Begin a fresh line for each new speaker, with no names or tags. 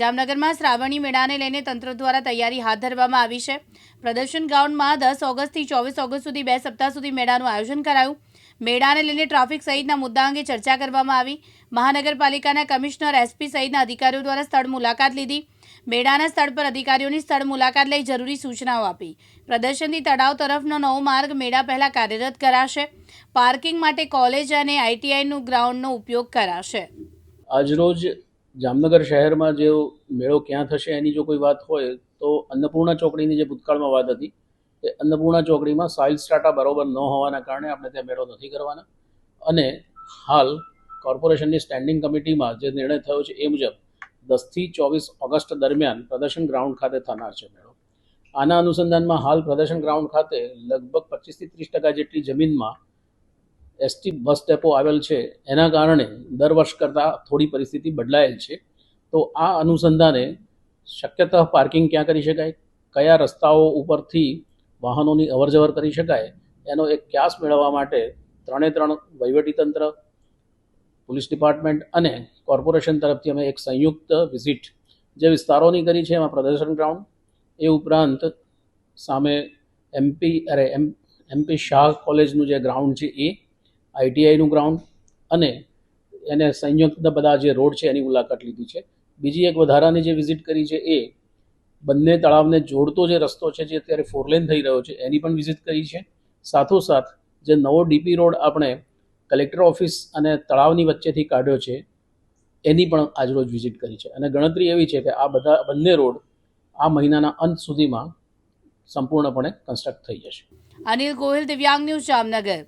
જામનગરમાં શ્રાવણી મેળાને લઈને તંત્ર દ્વારા તૈયારી હાથ ધરવામાં આવી છે. પ્રદર્શન ગ્રાઉન્ડમાં દસ ઓગસ્ટથી ચોવીસ ઓગસ્ટ સુધી બે સપ્તાહ સુધી મેળાનું આયોજન કરાયું. મેળાને લઈને ટ્રાફિક સહિતના મુદ્દા અંગે ચર્ચા કરવામાં આવી. મહાનગરપાલિકાના કમિશનર એસપી સહિતના અધિકારીઓ દ્વારા સ્થળ મુલાકાત લીધી. મેળાના સ્થળ પર અધિકારીઓની સ્થળ મુલાકાત લઈ જરૂરી સૂચનાઓ આપી. પ્રદર્શનથી તળાવ તરફનો નવો માર્ગ મેળા પહેલા કાર્યરત કરાશે. પાર્કિંગ માટે કોલેજ અને આઈટીઆઈનું ગ્રાઉન્ડનો ઉપયોગ કરાશે.
આજરોજ જામનગર શહેરમાં જે મેળો ક્યાં થશે એની જો કોઈ વાત હોય તો અન્નપૂર્ણા ચોકડીની જે ભૂતકાળમાં વાત હતી, એ અન્નપૂર્ણા ચોકડીમાં સાઇલ સ્ટાટા બરાબર ન હોવાના કારણે આપણે ત્યાં મેળો નથી કરવાના. અને હાલ કોર્પોરેશનની સ્ટેન્ડિંગ કમિટીમાં જે નિર્ણય થયો છે એ મુજબ દસથી ચોવીસ ઓગસ્ટ દરમિયાન પ્રદર્શન ગ્રાઉન્ડ ખાતે થનાર છે મેળો. આના અનુસંધાનમાં હાલ પ્રદર્શન ગ્રાઉન્ડ ખાતે લગભગ પચીસથી ત્રીસ ટકા જેટલી જમીનમાં એસટી બસ ડેપો આવેલ છે, એના કારણે દર વર્ષ કરતાં થોડી પરિસ્થિતિ બદલાયેલ છે. તો આ અનુસંધાને શક્યતઃ પાર્કિંગ ક્યાં કરી શકાય? કયા રસ્તાઓ ઉપરથી વાહનોની અવરજવર કરી શકાય? એનો એક ક્યાસ મેળવવા માટે ત્રણે ત્રણ વહીવટીતંત્ર પોલીસ ડિપાર્ટમેન્ટ અને કોર્પોરેશન તરફથી અમે એક સંયુક્ત વિઝિટ જે વિસ્તારોની કરી છે, એમાં પ્રદર્શન ગ્રાઉન્ડ, એ ઉપરાંત સામે એમપી, અરે એમ, એમપી શાહ કોલેજનું જે ગ્રાઉન્ડ છે, એ આઈટીઆઈનું ગ્રાઉન્ડ અને એને સંયુક્ત બધા જે રોડ છે એની મુલાકાત લીધી છે. બીજી એક વધારાની જે વિઝિટ કરી છે એ બંને તળાવને જોડતો જે રસ્તો છે જે અત્યારે ફોરલેન થઈ રહ્યો છે, એની પણ વિઝિટ કરી છે. સાથોસાથ જે નવો ડીપી રોડ આપણે કલેક્ટર ઓફિસ અને તળાવની વચ્ચેથી કાઢ્યો છે, એની પણ આજરોજ વિઝિટ કરી છે. અને ગણતરી એવી છે કે આ બધા બંને રોડ આ મહિનાના અંત સુધીમાં સંપૂર્ણપણે કન્સ્ટ્રક્ટ થઈ જશે.
અનિલ ગોહિલ દિવ્યાંગ ન્યૂઝ જામનગર.